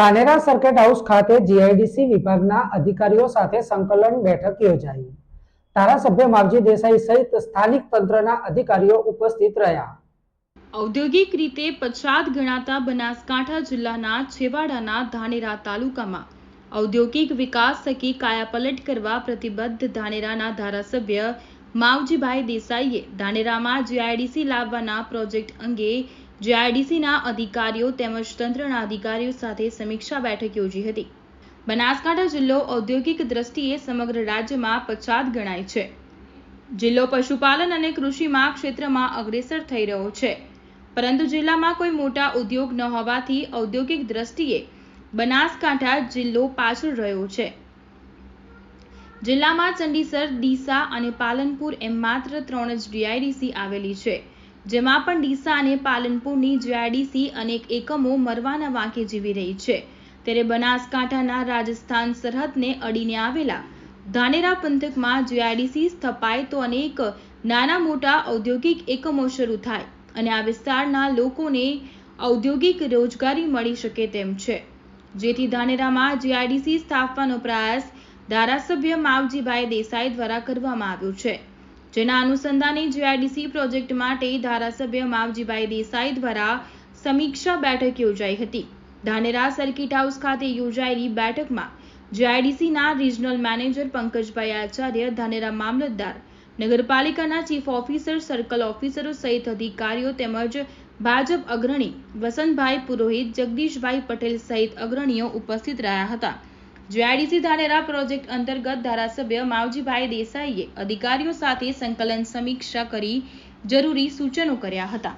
તાનેરા circuit house ખાતે GIDC વિભાગના અધિકારીઓ સાથે સંકલન બેઠક યોજાઈ. ધારાસભ્ય માવજી દેસાઈ સહિત સ્થાનિક તંત્રના અધિકારીઓ ઉપસ્થિત રહ્યા. ઔદ્યોગિક રીતે પછાત ગણાતા બનાસકાંઠા જિલ્લાના છેવાડાના ધાનેરા તાલુકામાં ઔદ્યોગિક વિકાસ થકી કાયાપલટ કરવા પ્રતિબદ્ધ ધાનેરાના ધારાસભ્ય માવજીભાઈ દેસાઈએ ધાનેરામાં જીઆઈડીસી લાવવાના પ્રોજેક્ટ અંગે જીઆઈડીસીના અધિકારીઓ તેમજ તંત્રના અધિકારીઓ સાથે સમીક્ષા બેઠક યોજી હતી. બનાસકાંઠા જિલ્લો ઔદ્યોગિક દ્રષ્ટિએ સમગ્ર રાજ્યમાં પછાત ગણાય છે. જિલ્લો પશુપાલન અને કૃષિમાં ક્ષેત્રમાં અગ્રેસર થઈ રહ્યો છે. પરંતુ જિલ્લામાં કોઈ મોટા ઉદ્યોગ ન હોવાથી ઔદ્યોગિક દ્રષ્ટિએ બનાસકાંઠા જિલ્લો પાછળ રહ્યો છે. જિલ્લામાં ચંડીસર, ડીસા અને પાલનપુર એમ માત્ર ત્રણ જ ડીઆઈડીસી આવેલી છે. જેમાં પણ ડીસા અને પાલનપુરની જીઆઈડીસી અનેક એકમો મરવાના વાંકે જીવી રહી છે. ત્યારે બનાસકાંઠાના રાજસ્થાન સરહદને અડીને આવેલા ધાનેરા પંથકમાં જીઆઈડીસી સ્થપાય તો અનેક નાના મોટા ઔદ્યોગિક એકમો શરૂ થાય અને આ વિસ્તારના લોકોને ઔદ્યોગિક રોજગારી મળી શકે તેમ છે. જેથી ધાનેરામાં જીઆઈડીસી સ્થાપવાનો પ્રયાસ ધારાસભ્ય માવજીભાઈ દેસાઈ દ્વારા કરવામાં આવ્યું છે. જેના અનુસંધાને જીઆઈડીસી પ્રોજેક્ટ માટે ધારાસભ્ય માવજીભાઈ દેસાઈ દ્વારા સમીક્ષા બેઠક યોજાઈ હતી. ધાનેરા સર્કિટ હાઉસ ખાતે યોજાયેલી બેઠકમાં જીઆઈડીસીના રિજનલ મેનેજર પંકજભાઈ આચાર્ય, ધાનેરા મામલતદાર, નગરપાલિકાના ચીફ ઓફિસર, સર્કલ ઓફિસરો સહિત અધિકારીઓ તેમજ ભાજપ અગ્રણી વસંતભાઈ પુરોહિત, જગદીશભાઈ પટેલ સહિત અગ્રણીઓ ઉપસ્થિત રહ્યા હતા. જીઆઈડીસી ધાનેરા પ્રોજેક્ટ અંતર્ગત ધારાસભ્ય માવજીભાઈ દેસાઈએ અધિકારીઓ સાથે સંકલન સમીક્ષા કરી જરૂરી સૂચનો કર્યા હતા.